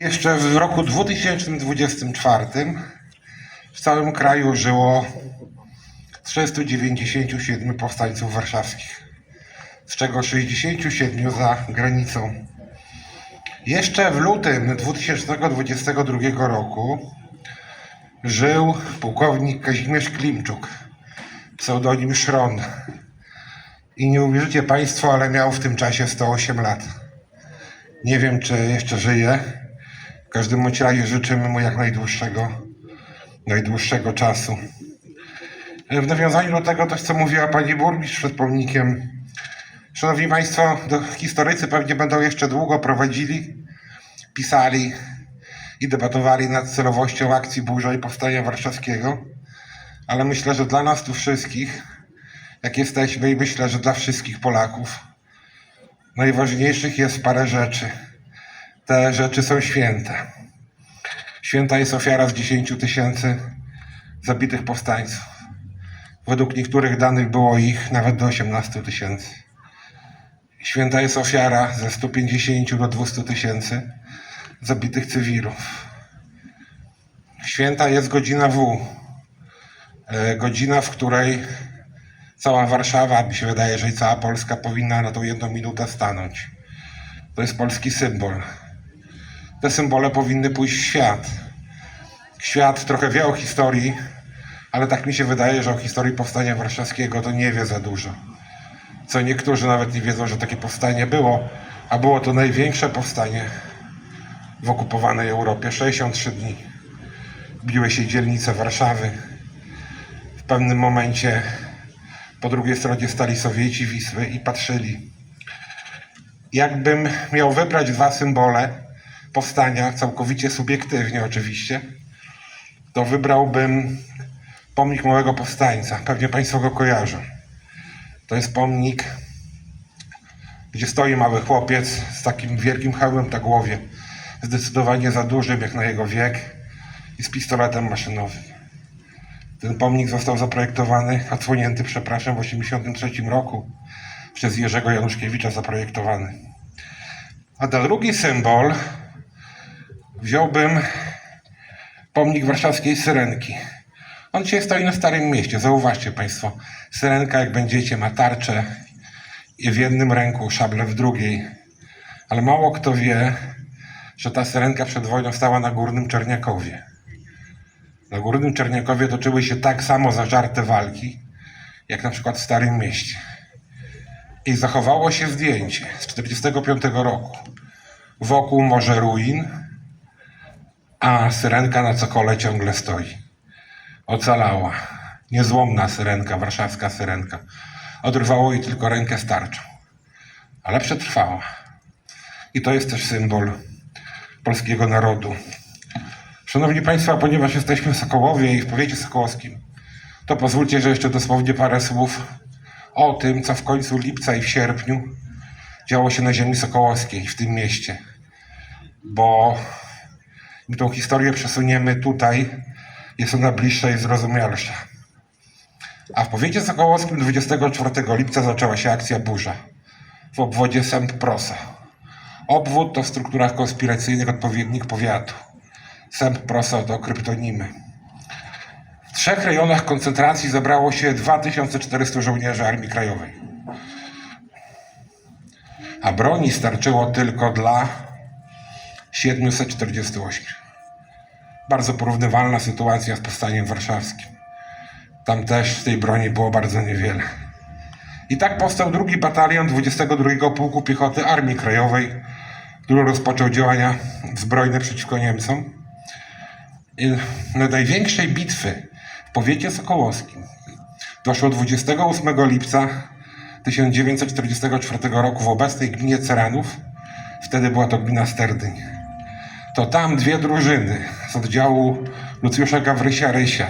Jeszcze w roku 2024 w całym kraju żyło 397 powstańców warszawskich, z czego 67 za granicą. Jeszcze w lutym 2022 roku żył pułkownik Kazimierz Klimczuk, pseudonim Szron. I nie uwierzycie Państwo, ale miał w tym czasie 108 lat. Nie wiem, czy jeszcze żyje. W każdym razie życzymy mu jak najdłuższego, najdłuższego czasu. W nawiązaniu do tego też, co mówiła pani burmistrz przed pomnikiem. Szanowni Państwo, historycy pewnie będą jeszcze długo prowadzili, pisali i debatowali nad celowością akcji Burza i Powstania Warszawskiego, ale myślę, że dla nas tu wszystkich, jak jesteśmy i myślę, że dla wszystkich Polaków, najważniejszych jest parę rzeczy. Te rzeczy są święte. Święta jest ofiara z 10 tysięcy zabitych powstańców. Według niektórych danych było ich nawet do 18 tysięcy. Święta jest ofiara ze 150 do 200 tysięcy zabitych cywilów. Święta jest godzina W. E, Godzina, w której cała Warszawa, mi się wydaje, że i cała Polska powinna na tą jedną minutę stanąć. To jest polski symbol. Te symbole powinny pójść w świat. Świat trochę wie o historii, ale tak mi się wydaje, że o historii powstania warszawskiego to nie wie za dużo. Co niektórzy nawet nie wiedzą, że takie powstanie było, a było to największe powstanie w okupowanej Europie. 63 dni. Biły się dzielnice Warszawy. W pewnym momencie po drugiej stronie stali Sowieci Wisły i patrzyli. Jakbym miał wybrać dwa symbole powstania, całkowicie subiektywnie oczywiście, to wybrałbym pomnik małego powstańca. Pewnie Państwo go kojarzą. To jest pomnik, gdzie stoi mały chłopiec z takim wielkim hełmem na głowie, zdecydowanie za dużym jak na jego wiek i z pistoletem maszynowym. Ten pomnik został zaprojektowany, odsłonięty, przepraszam, w 1983 roku przez Jerzego Januszkiewicza zaprojektowany. A drugi symbol wziąłbym pomnik warszawskiej Syrenki. On dzisiaj stoi na Starym Mieście. Zauważcie Państwo, Syrenka jak będziecie ma tarczę w jednym ręku, szablę w drugiej. Ale mało kto wie, że ta Syrenka przed wojną stała na Górnym Czerniakowie. Na Górnym Czerniakowie toczyły się tak samo zażarte walki, jak na przykład w Starym Mieście. I zachowało się zdjęcie z 1945 roku. Wokół morze ruin, a syrenka na cokole ciągle stoi. Ocalała. Niezłomna syrenka, warszawska syrenka. Odrywało jej tylko rękę starczą. Ale przetrwała. I to jest też symbol polskiego narodu. Szanowni Państwo, ponieważ jesteśmy w Sokołowie i w powiecie sokołowskim, to pozwólcie, że jeszcze dosłownie parę słów o tym, co w końcu lipca i w sierpniu działo się na ziemi sokołowskiej, w tym mieście. Bo im tą historię przesuniemy tutaj, jest ona bliższa i zrozumialsza. A w powiecie sokołowskim 24 lipca zaczęła się akcja Burza w obwodzie Sęp-Prosa. Obwód to w strukturach konspiracyjnych odpowiednik powiatu. Sęp-Prosa to kryptonimy. W trzech rejonach koncentracji zebrało się 2400 żołnierzy Armii Krajowej. A broni starczyło tylko dla 748. Bardzo porównywalna sytuacja z powstaniem warszawskim. Tam też tej broni było bardzo niewiele. I tak powstał drugi batalion 22 Pułku Piechoty Armii Krajowej, który rozpoczął działania zbrojne przeciwko Niemcom. I do największej bitwy w powiecie sokołowskim doszło 28 lipca 1944 roku w obecnej gminie Ceranów. Wtedy była to gmina Sterdyń. To tam dwie drużyny z oddziału Lucjusza Gawrysia-Rysia,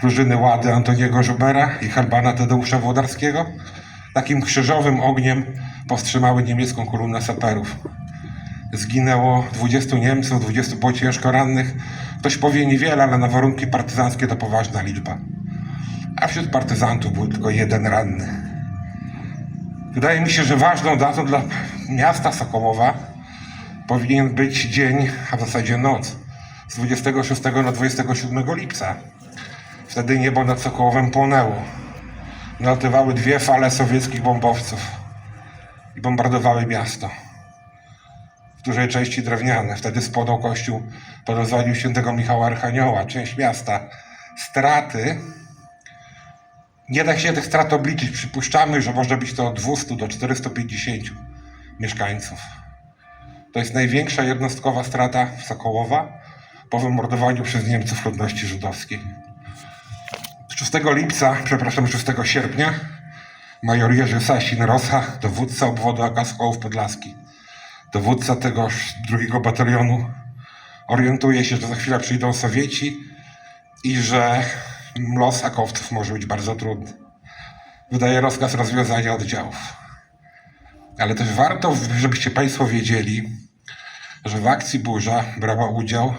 drużyny Łady Antoniego Żubera i Harbana Tadeusza Włodarskiego, takim krzyżowym ogniem powstrzymały niemiecką kolumnę saperów. Zginęło 20 Niemców, 20 było ciężko rannych. Ktoś powie niewiele, ale na warunki partyzanckie to poważna liczba. A wśród partyzantów był tylko jeden ranny. Wydaje mi się, że ważną datą dla miasta Sokołowa powinien być dzień, a w zasadzie noc, z 26 na 27 lipca. Wtedy niebo nad Sokołowem płonęło. Nalatywały dwie fale sowieckich bombowców i bombardowały miasto. W dużej części drewniane. Wtedy spłonął kościół pod rozwalił świętego Michała Archanioła, część miasta. Straty nie da się tych strat obliczyć. Przypuszczamy, że może być to od 200 do 450 mieszkańców. To jest największa jednostkowa strata Sokołowa po wymordowaniu przez Niemców ludności żydowskiej. 6 lipca, przepraszam, 6 sierpnia major Jerzy Sasin-Rosa, dowódca obwodu AK Sokołów Podlaski, dowódca tegoż drugiego batalionu, orientuje się, że za chwilę przyjdą Sowieci i że los akowców może być bardzo trudny. Wydaje rozkaz rozwiązania oddziałów. Ale też warto, żebyście Państwo wiedzieli, że w akcji Burza brała udział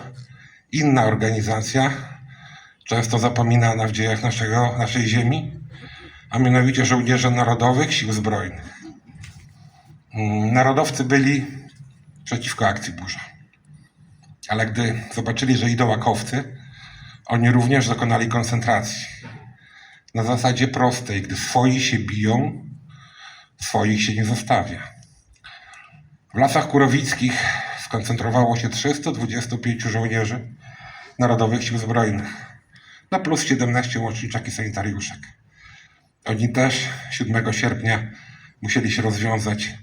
inna organizacja, często zapominana w dziejach naszego, naszej ziemi, a mianowicie żołnierze Narodowych Sił Zbrojnych. Mm, Narodowcy byli przeciwko akcji Burza. Ale gdy zobaczyli, że idą akowcy, oni również dokonali koncentracji. Na zasadzie prostej, gdy swoi się biją, swoich się nie zostawia. W lasach kurowickich skoncentrowało się 325 żołnierzy Narodowych Sił Zbrojnych, na plus 17 łączniczek i sanitariuszek. Oni też 7 sierpnia musieli się rozwiązać,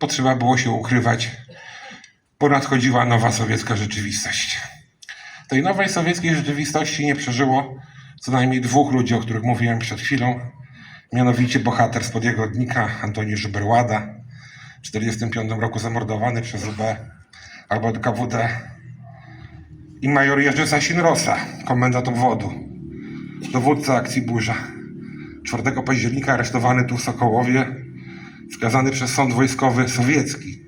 bo trzeba było się ukrywać, bo nadchodziła nowa sowiecka rzeczywistość. Tej nowej sowieckiej rzeczywistości nie przeżyło co najmniej dwóch ludzi, o których mówiłem przed chwilą, mianowicie bohater spod jego odnika Antoni Żyberłada, w 1945 roku zamordowany przez UB albo KWD i major Jerzy Sasin-Rosa, komendant obwodu, dowódca akcji Burza. 4 października aresztowany tu w Sokołowie, skazany przez sąd wojskowy sowiecki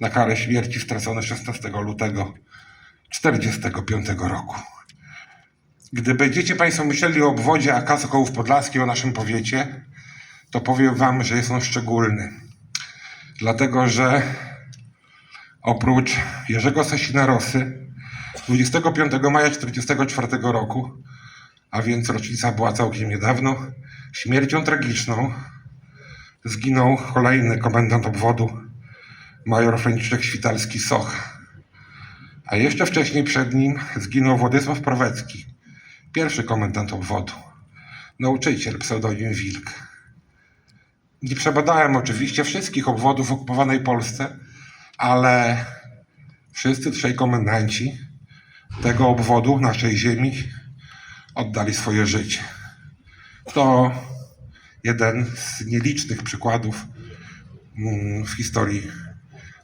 na karę śmierci stracony 16 lutego 1945 roku. Gdy będziecie Państwo myśleli o obwodzie AK Sokołów Podlaski, o naszym powiecie, to powiem Wam, że jest on szczególny. Dlatego, że oprócz Jerzego Sasina Rosy 25 maja 1944 roku, a więc rocznica była całkiem niedawno, śmiercią tragiczną zginął kolejny komendant obwodu, major Franciszek Świtalski-Soch. A jeszcze wcześniej przed nim zginął Władysław Prawecki, pierwszy komendant obwodu, nauczyciel, pseudonim Wilk. Nie przebadałem oczywiście wszystkich obwodów w okupowanej Polsce, ale wszyscy trzej komendanci tego obwodu, naszej ziemi, oddali swoje życie. To jeden z nielicznych przykładów mm, w historii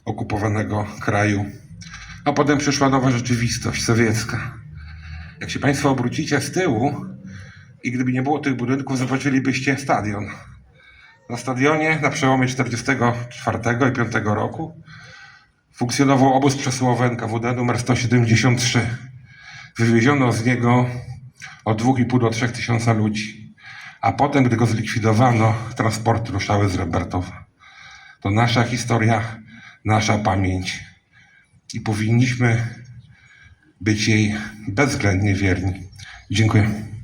okupowanego kraju. A potem przyszła nowa rzeczywistość sowiecka. Jak się Państwo obrócicie z tyłu i gdyby nie było tych budynków, zobaczylibyście stadion. Na stadionie na przełomie 44 i 5 roku funkcjonował obóz przesyłowy NKWD numer 173. Wywieziono z niego od 2,5 do 3 tysiąca ludzi. A potem, gdy go zlikwidowano, transporty ruszały z Robertowa. To nasza historia, nasza pamięć. I powinniśmy być jej bezwzględnie wierni. Dziękuję.